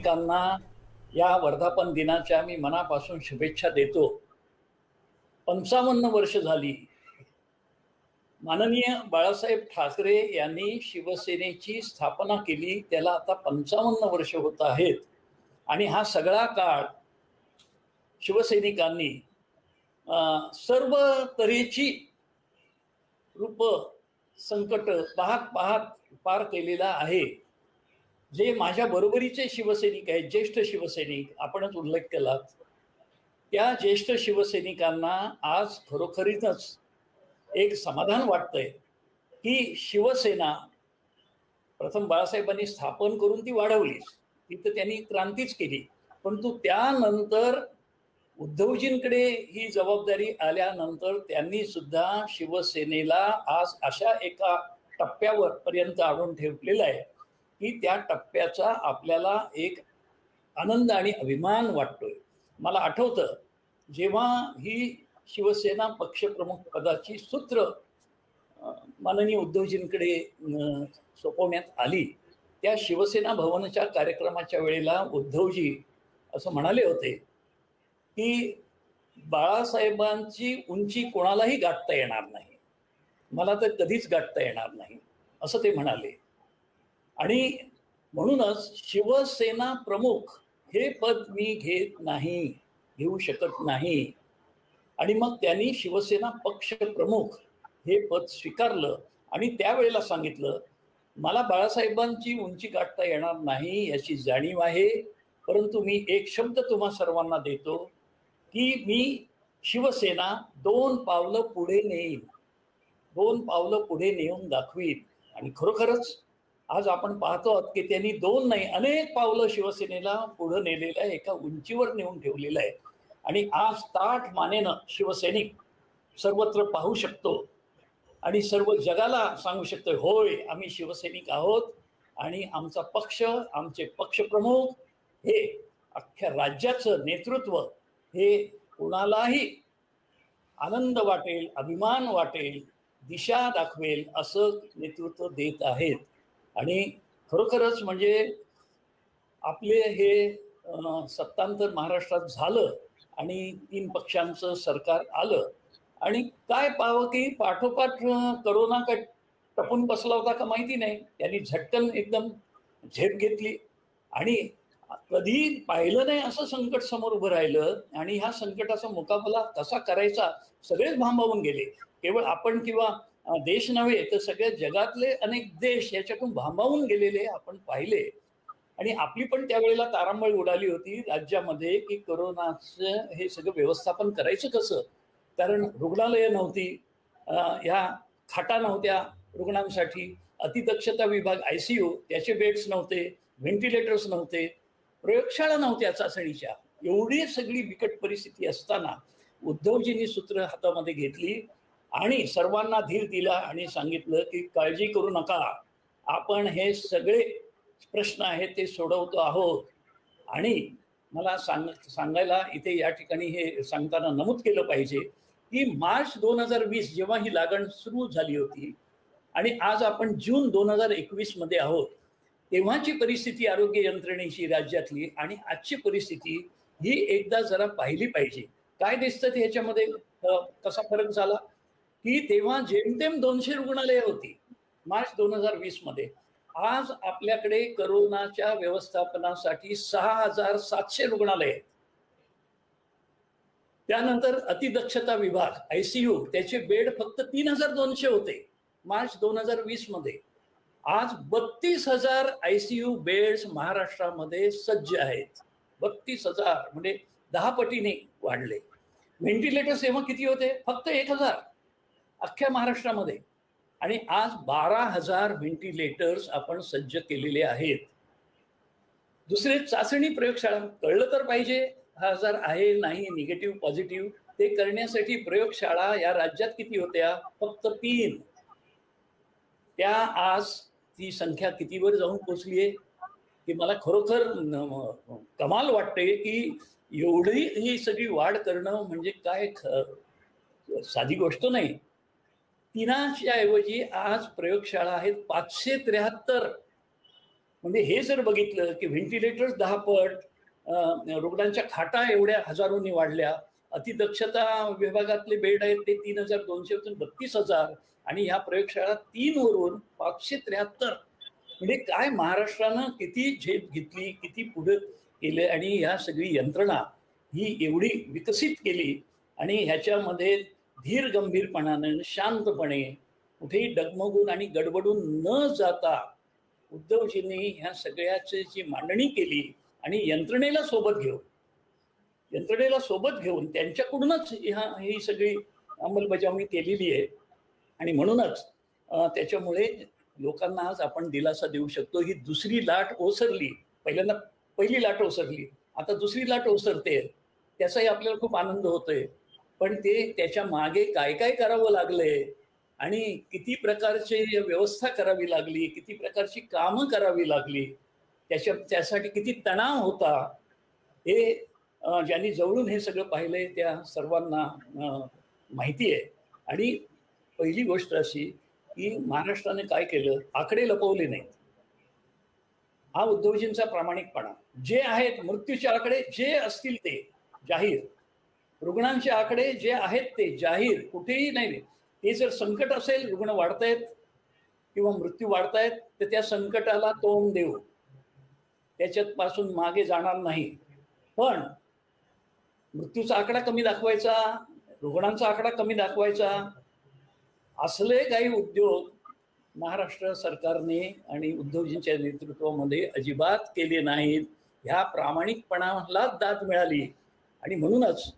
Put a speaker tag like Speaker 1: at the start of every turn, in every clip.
Speaker 1: शिवसैनिकांना या वर्धापन दिनाच्या मी मनापासून शुभेच्छा देतो. पंचावन्न वर्ष झाली. माननीय बाळासाहेब ठाकरे यांनी शिवसेनेची स्थापना केली त्याला आता पंचावन्न वर्ष होत आहेत. आणि हा सगळा काळ शिवसैनिकांनी अं, सर्व तऱ्हेची रूप संकट पाहत पाहत पार केलेला आहे. जे माझ्या बरोबरीचे शिवसैनिक आहेत ज्येष्ठ शिवसैनिक आपणच उल्लेख केलात त्या ज्येष्ठ शिवसैनिकांना आज खरोखरीतच एक समाधान वाटतंय की शिवसेना प्रथम बाळासाहेबांनी स्थापन करून ती वाढवलीच. ती तर त्यांनी क्रांतीच केली. परंतु त्यानंतर उद्धवजींकडे ही जबाबदारी आल्यानंतर त्यांनी सुद्धा शिवसेनेला आज अशा एका टप्प्यावर पर्यंत आणून ठेवलेलं आहे. की त्या टप्प्याचा आपल्याला एक आनंद आणि अभिमान वाटतोय. मला आठवतं जेव्हा ही शिवसेना पक्षप्रमुख पदाची सूत्र माननीय उद्धवजींकडे सोपवण्यात आली त्या शिवसेना भवनच्या कार्यक्रमाच्या वेळेला उद्धवजी असं म्हणाले होते की बाळासाहेबांची उंची कोणालाही गाठता येणार नाही. मला तर कधीच गाठता येणार नाही असं ते म्हणाले. आणि म्हणूनच शिवसेना प्रमुख हे पद मी घेत नाही घेऊ शकत नाही. आणि मग त्यांनी शिवसेना पक्ष प्रमुख हे पद स्वीकारलं आणि त्यावेळेला सांगितलं मला बाळासाहेबांची उंची गाठता येणार नाही याची जाणीव आहे परंतु मी एक शब्द तुम्हा सर्वांना देतो की मी शिवसेना दोन पावलं पुढे नेईन दोन पावलं पुढे नेऊन दाखवीन. आणि खरोखरच आज आपण पाहतो आहोत की त्यांनी दोन नाही अनेक पावलं शिवसेनेला पुढे नेलेलं आहे एका उंचीवर नेऊन ठेवलेलं आहे. आणि आज ताठ मानेनं शिवसैनिक सर्वत्र पाहू शकतो. आणि सर्व जगाला सांगू शकतो होय आम्ही शिवसैनिक आहोत आणि आमचा पक्ष आमचे पक्षप्रमुख हे अख्ख्या राज्याचं नेतृत्व हे कुणालाही आनंद वाटेल अभिमान वाटेल दिशा दाखवेल असं नेतृत्व देत आहेत. आणि खरोखरच म्हणजे आपले हे सत्तांतर महाराष्ट्रात झालं आणि तीन पक्षांचं सरकार आलं आणि काय पाहावं की पाठोपाठ करोना का टपून बसला होता का माहिती नाही. त्यांनी झटकन एकदम झेप घेतली आणि कधी पाहिलं नाही असं संकट समोर उभं राहिलं आणि ह्या संकटाचा मुकाबला कसा करायचा सगळेच भांबावून गेले. केवळ आपण किंवा देश नव्हे तर सगळ्या जगातले अनेक देश याच्यातून भांबावून गेलेले आपण पाहिले. आणि आपली पण त्यावेळेला तारांबळ उडाली होती राज्यामध्ये की करोनाचं हे सगळं व्यवस्थापन करायचं कसं? कारण रुग्णालयं नव्हती ह्या खाटा नव्हत्या रुग्णांसाठी. अतिदक्षता विभाग आय सी यू त्याचे बेड्स नव्हते व्हेंटिलेटर्स नव्हते प्रयोगशाळा नव्हत्या चाचणीच्या. एवढी सगळी बिकट परिस्थिती असताना उद्धवजींनी सूत्र हातामध्ये घेतली. आणि सर्वांना धीर दिला आणि सांगितलं की काळजी करू नका. आपण हे सगळे प्रश्न आहेत ते सोडवतो आहोत. आणि मला सांग सांगायला इथे या ठिकाणी हे सांगताना नमूद केलं पाहिजे की मार्च दोन हजार वीस जेव्हा ही लागण सुरू झाली होती आणि आज आपण जून दोन हजार एकवीसमध्ये आहोत तेव्हाची परिस्थिती आरोग्य यंत्रणेची राज्यातली आणि आजची परिस्थिती ही एकदा जरा पाहिली पाहिजे. काय दिसतं ते ह्याच्यामध्ये? कसा फरक झाला? की तेव्हा जेमतेम दोनशे रुग्णालय होती मार्च दोन हजार वीसमध्ये. आज आपल्याकडे करोनाच्या व्यवस्थापनासाठी सहा हजार सातशे रुग्णालय आहेत. त्यानंतर अतिदक्षता विभाग आयसीयू त्याचे बेड फक्त तीन हजार दोनशे होते मार्च दोन हजार वीसमध्ये. आज बत्तीस हजार आयसीयू बेड्स महाराष्ट्रामध्ये सज्ज आहेत. बत्तीस हजार म्हणजे दहा पटीने वाढले. व्हेंटिलेटर्स तेव्हा किती होते? फक्त एक हजार. अख्ख्या महाराष्ट्रामध्ये. आणि आज बारा हजार व्हेंटिलेटर्स आपण सज्ज केलेले आहेत. दुसरे चाचणी प्रयोगशाळा कळलं तर पाहिजे हा आजार आहे नाही निगेटिव्ह पॉझिटिव्ह ते करण्यासाठी प्रयोगशाळा या राज्यात किती होत्या? फक्त तीन. त्या आज ती संख्या कितीवर जाऊन पोचली आहे? की मला खरोखर कमाल वाटते की एवढी ही सगळी वाढ करणं म्हणजे काय ख- साधी गोष्ट नाही. तिनाच्या ऐवजी आज प्रयोगशाळा आहेत पाचशे त्र्याहत्तर. म्हणजे हे जर बघितलं की व्हेंटिलेटर्स दहा पट रुग्णांच्या खाटा एवढ्या हजारोंनी वाढल्या. अतिदक्षता विभागातले बेड आहेत ते तीन हजार दोनशेतून बत्तीस हजार आणि ह्या प्रयोगशाळा तीनवरून पाचशे त्र्याहत्तर. म्हणजे काय महाराष्ट्रानं किती झेप घेतली किती पुढे केले आणि ह्या सगळी यंत्रणा ही एवढी विकसित केली आणि ह्याच्यामध्ये धीर गंभीरपणानं शांतपणे कुठेही डगमगून आणि गडबडून न जाता उद्धवजींनी ह्या सगळ्याची जी मांडणी केली आणि यंत्रणेला सोबत घेऊन यंत्रणेला सोबत घेऊन त्यांच्याकडूनच ह्या ही सगळी अंमलबजावणी केलेली आहे. आणि म्हणूनच त्याच्यामुळे लोकांना आज आपण दिलासा देऊ शकतो. ही दुसरी लाट ओसरली पहिल्यांदा पहिली लाट ओसरली आता दुसरी लाट ओसरते. त्याचाही आपल्याला खूप आनंद होतोय. पण ते त्याच्यामागे काय काय करावं लागलंय आणि किती प्रकारची व्यवस्था करावी लागली? किती प्रकारची कामं करावी लागली? त्याच्या त्यासाठी किती तणाव होता? हे ज्यांनी जवळून हे सगळं पाहिलंय त्या सर्वांना माहिती आहे. आणि पहिली गोष्ट अशी की महाराष्ट्राने काय केलं? आकडे लपवले नाहीत. हा उद्धवजींचा प्रामाणिकपणा. जे आहेत मृत्यूचे आकडे जे असतील ते जाहीर. रुग्णांचे आकडे जे आहेत ते जाहीर कुठेही नाही ते जर संकट असेल रुग्ण वाढतायत किंवा मृत्यू वाढतायत तर त्या संकटाला तोंड देऊ. त्याच्यात पासून मागे जाणार नाही. पण मृत्यूचा आकडा कमी दाखवायचा रुग्णांचा आकडा कमी दाखवायचा असले काही उद्योग महाराष्ट्र सरकारने आणि उद्धवजींच्या नेतृत्वामध्ये अजिबात केले नाहीत. ह्या प्रामाणिकपणाला दाद मिळाली. आणि म्हणूनच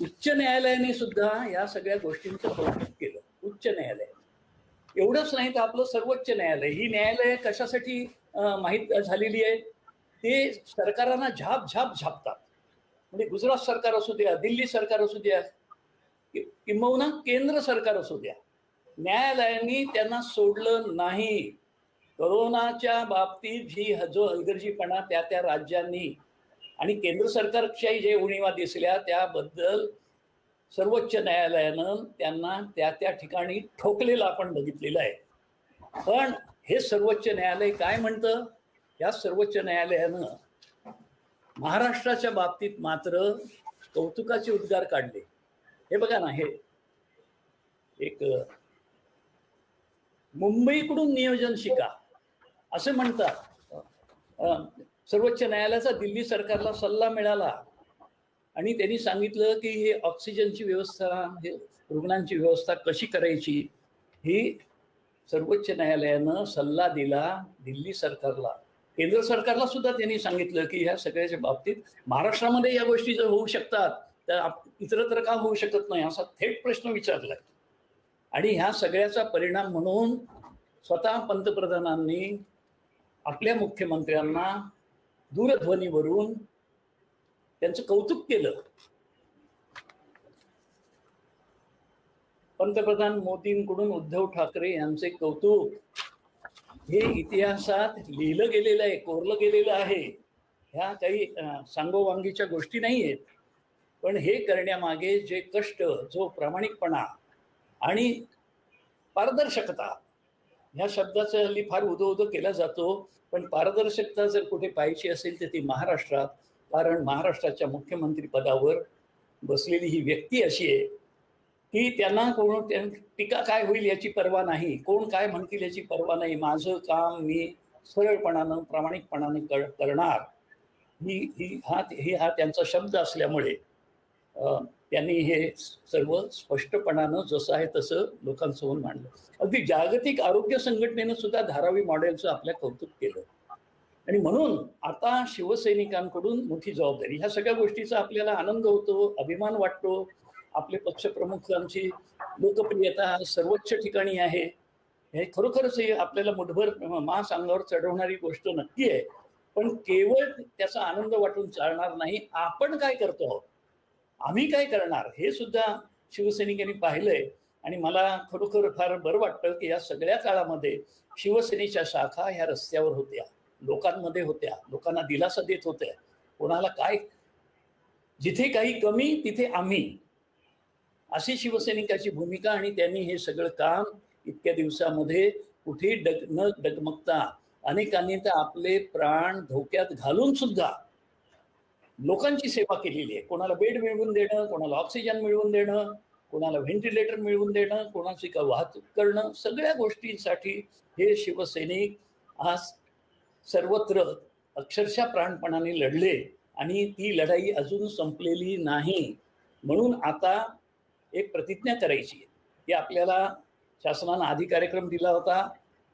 Speaker 1: उच्च न्यायालयाने सुद्धा या सगळ्या गोष्टींचं कौतुक केलं. उच्च न्यायालय. एवढंच नाही तर आपलं सर्वोच्च न्यायालय. ही न्यायालय कशासाठी माहीत झालेली आहे? ते सरकारांना झाप झाप झापतात. म्हणजे गुजरात सरकार असू द्या दिल्ली सरकार असू द्या किंबहुना केंद्र सरकार असू द्या. न्यायालयांनी त्यांना सोडलं नाही. करोनाच्या बाबतीत जी ह- जो हलगर्जीपणा त्या त्या राज्यांनी आणि केंद्र सरकारच्याही जे उणीवा दिसल्या त्याबद्दल सर्वोच्च न्यायालयानं त्यांना त्या त्या ठिकाणी ठोकलेलं आपण बघितलेलं आहे. पण हे सर्वोच्च न्यायालय काय म्हणतं? या सर्वोच्च न्यायालयानं महाराष्ट्राच्या बाबतीत मात्र कौतुकाचे उद्गार काढले. हे बघा ना हे एक मुंबईकडून नियोजन शिका असं म्हणतात. सर्वोच्च न्यायालयाचा दिल्ली सरकारला सल्ला मिळाला. आणि त्यांनी सांगितलं की हे ऑक्सिजनची व्यवस्था हे रुग्णांची व्यवस्था कशी करायची ही सर्वोच्च न्यायालयानं सल्ला दिला दिल्ली सरकारला. केंद्र सरकारला सुद्धा त्यांनी सांगितलं की ह्या सगळ्याच्या बाबतीत महाराष्ट्रामध्ये या गोष्टी जर होऊ शकतात तर इतरत्र का होऊ शकत नाही असा थेट प्रश्न विचारला. आणि ह्या सगळ्याचा परिणाम म्हणून स्वतः पंतप्रधानांनी आपल्या मुख्यमंत्र्यांना दूरध्वनीवरून त्यांचं कौतुक केलं. पंतप्रधान मोदींकडून उद्धव ठाकरे यांचे कौतुक. हे इतिहासात लिहिलं गेलेलं आहे कोरलं गेलेलं आहे. ह्या काही सांगोवांगीच्या गोष्टी नाही आहेत. पण हे करण्यामागे जे कष्ट जो प्रामाणिकपणा आणि पारदर्शकता ह्या शब्दाचा हल्ली फार उदो उदो केला जातो पण पारदर्शकता जर कुठे पाहायची असेल तर ती महाराष्ट्रात कारण महाराष्ट्राच्या मुख्यमंत्री पदावर बसलेली ही व्यक्ती अशी आहे की त्यांना कोण त्यां- टीका काय होईल याची पर्वा नाही कोण काय म्हणतील याची पर्वा नाही माझं काम मी सरळपणानं प्रामाणिकपणाने कर करणार. ही ही हा ही हा त्यांचा शब्द असल्यामुळे त्यांनी हे सर्व स्पष्टपणानं जसं आहे तसं लोकांसमोर मांडलं. अगदी जागतिक आरोग्य संघटनेनं सुद्धा धारावी मॉडेलचं आपल्या कौतुक केलं. आणि म्हणून आता शिवसैनिकांकडून मोठी जबाबदारी. ह्या सगळ्या गोष्टीचा आपल्याला आनंद होतो अभिमान वाटतो. आपले पक्षप्रमुखांची लोकप्रियता सर्वोच्च ठिकाणी आहे. हे खरोखरच हे आपल्याला मुठभर मास अंगावर चढवणारी गोष्ट नक्की आहे. पण केवळ त्याचा आनंद वाटून चालणार नाही. आपण काय करतो आहोत? आम्ही काय करणार? हे सुद्धा शिवसैनिकांनी पाहिलंय. आणि मला खरोखर फार बरं वाटतं की या सगळ्या काळामध्ये शिवसेनेच्या शाखा ह्या रस्त्यावर होत्या. लोकांमध्ये होत्या. लोकांना दिलासा देत होत्या. कोणाला काय? जिथे काही कमी तिथे आम्ही. अशी शिवसैनिकाची भूमिका आणि त्यांनी हे सगळं काम इतक्या दिवसामध्ये कुठेही डग न डगमगता अनेकांनी तर आपले प्राण धोक्यात घालून सुद्धा लोकांची सेवा केलेली आहे. कोणाला बेड मिळवून देणं कोणाला ऑक्सिजन मिळवून देणं कोणाला व्हेंटिलेटर मिळवून देणं कोणाची का वाहतूक करणं सगळ्या गोष्टींसाठी हे शिवसैनिक आज सर्वत्र अक्षरशः प्राणपणाने लढले आणि ती लढाई अजून संपलेली नाही. म्हणून आता एक प्रतिज्ञा करायची आहे. की आपल्याला शासनानं आधी कार्यक्रम दिला होता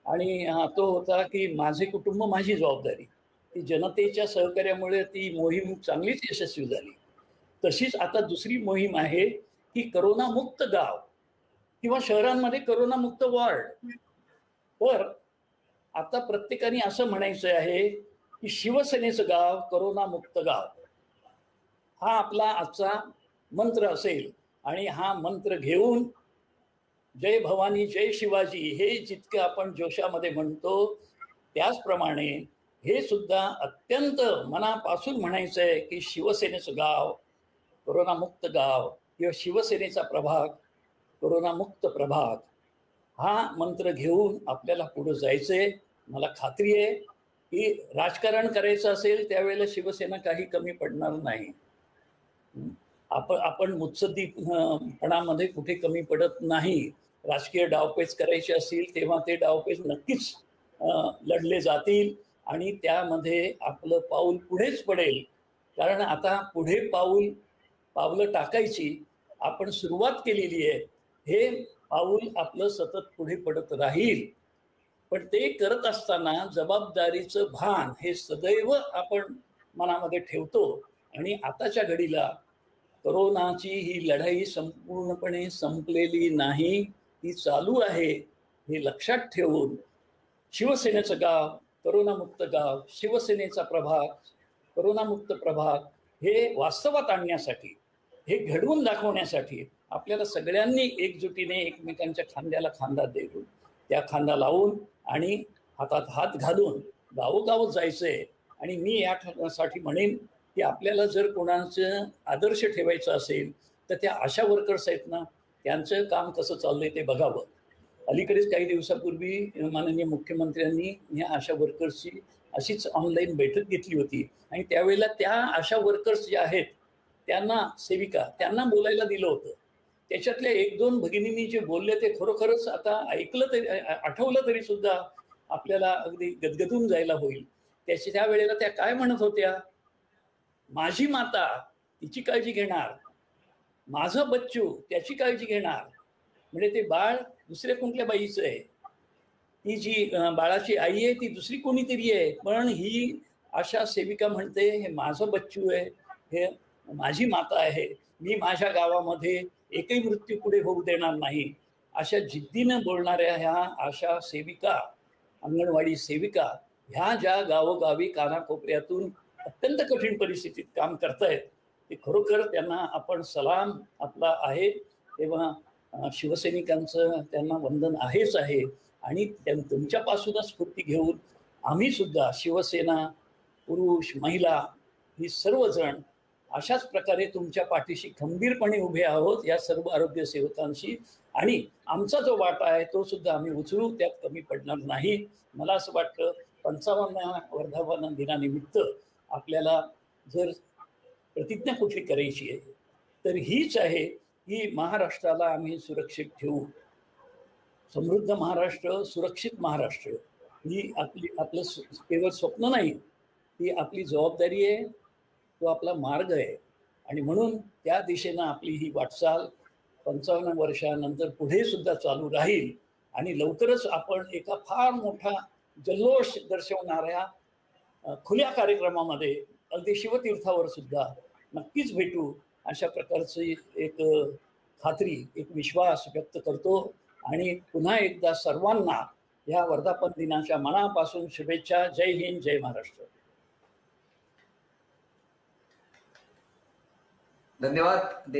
Speaker 1: आणि तो होता की माझे कुटुंब माझी जबाबदारी. ती जनतेच्या सहकार्यामुळे ती मोहीम चांगलीच यशस्वी झाली. तशीच आता दुसरी मोहीम आहे की करोनामुक्त गाव किंवा शहरांमध्ये करोनामुक्त वॉर्ड. तर आता प्रत्येकाने असं म्हणायचं आहे की शिवसेनेचं गाव करोनामुक्त गाव. हा आपला आजचा मंत्र असेल आणि हा मंत्र घेऊन जय भवानी जय शिवाजी हे जितकं आपण जोशामध्ये म्हणतो त्याचप्रमाणे हे सुद्धा अत्यंत मनापासून म्हणायचं आहे की शिवसेनेचं गाव कोरोनामुक्त गाव किंवा शिवसेनेचा प्रभाग कोरोनामुक्त प्रभाग हा मंत्र घेऊन आपल्याला पुढं जायचंय. मला खात्री आहे की राजकारण करायचं असेल त्यावेळेला शिवसेना काही कमी पडणार नाही. आपण आपण मुत्सद्दीपणामध्ये कुठे कमी पडत नाही. राजकीय डावपेच करायचे असतील तेव्हा ते डावपेच नक्कीच अं, लढले जातील. आणि त्यामध्ये आपलं पाऊल पुढेच पडेल. कारण आता पुढे पाऊल पावलं टाकायची आपण सुरुवात केलेली आहे हे पाऊल आपलं सतत पुढे पडत राहील. पण ते करत असताना जबाबदारीचं भान हे सदैव आपण मनामध्ये ठेवतो आणि आताच्या घडीला करोनाची ही लढाई संपूर्णपणे संपलेली नाही ती चालू आहे हे लक्षात ठेवून शिवसेनेचं गाव करोनामुक्त गाव शिवसेनेचा प्रभाग करोनामुक्त प्रभाग हे वास्तवात आणण्यासाठी हे घडवून दाखवण्यासाठी आपल्याला सगळ्यांनी एकजुटीने एकमेकांच्या खांद्याला खांदा देऊन त्या खांदा लावून आणि हातात हात घालून गावोगाव जायचंय. आणि मी यासाठी म्हणेन की आपल्याला जर कोणाचं आदर्श ठेवायचं असेल तर त्या आशा वर्कर्स आहेत ना त्यांचं काम कसं चाललंय ते बघावं. अलीकडेच काही दिवसापूर्वी माननीय मुख्यमंत्र्यांनी या आशा वर्कर्सची अशीच ऑनलाईन बैठक घेतली होती. आणि त्यावेळेला त्या आशा वर्कर्स ज्या आहेत त्यांना सेविका त्यांना बोलायला दिलं होतं. त्याच्यातल्या एक दोन भगिनींनी जे बोलले ते खरोखरच आता ऐकलं तरी आठवलं तरी सुद्धा आपल्याला अगदी गदगदून जायला होईल. त्याच्या त्या वेळेला त्या काय म्हणत होत्या? माझी माता तिची काळजी घेणार. माझं बच्चू त्याची काळजी घेणार. म्हणजे ते बाळ दुसऱ्या कुठल्या बाईचं आहे? ती जी बाळाची आई आहे ती दुसरी कोणीतरी आहे? पण ही आशा सेविका म्हणते हे माझं बच्चू आहे हे माझी माता आहे मी माझ्या गावामध्ये एकही मृत्यू पुढे होऊ देणार नाही. अशा जिद्दीनं बोलणाऱ्या ह्या आशा सेविका अंगणवाडी सेविका ह्या ज्या गावोगावी कानाकोपऱ्यातून अत्यंत कठीण परिस्थितीत काम करतायत ते खरोखर त्यांना आपण सलाम आपला आहे तेव्हा शिवसैनिकांचं त्यांना वंदन आहेच आहे. आणि त्यां तुमच्यापासूनच स्फूर्ती घेऊन आम्ही सुद्धा शिवसेना पुरुष महिला ही सर्वजण अशाच प्रकारे तुमच्या पाठीशी खंबीरपणे उभे आहोत या सर्व आरोग्य सेवकांशी. आणि आमचा जो वाटा आहे तो सुद्धा आम्ही उचलू त्यात कमी पडणार नाही. मला असं वाटतं पंचावन्न वर्धापन दिनानिमित्त आपल्याला जर प्रतिज्ञा कुठली करायची आहे तर हीच आहे ही महाराष्ट्राला आम्ही सुरक्षित ठेवू. समृद्ध महाराष्ट्र सुरक्षित महाराष्ट्र ही आपली आपलं केवळ स्वप्न नाही ती आपली जबाबदारी आहे तो आपला मार्ग आहे. आणि म्हणून त्या दिशेनं आपली ही वाटचाल पंचावन्न वर्षानंतर पुढे सुद्धा चालू राहील. आणि लवकरच आपण एका फार मोठा जल्लोष दर्शवणाऱ्या खुल्या कार्यक्रमामध्ये अगदी शिवतीर्थावर सुद्धा नक्कीच भेटू. अशा प्रकारची एक खात्री एक विश्वास व्यक्त करतो. आणि पुन्हा एकदा सर्वांना या वर्धापन दिनाच्या मनापासून शुभेच्छा. जय हिंद जय महाराष्ट्र.
Speaker 2: धन्यवाद.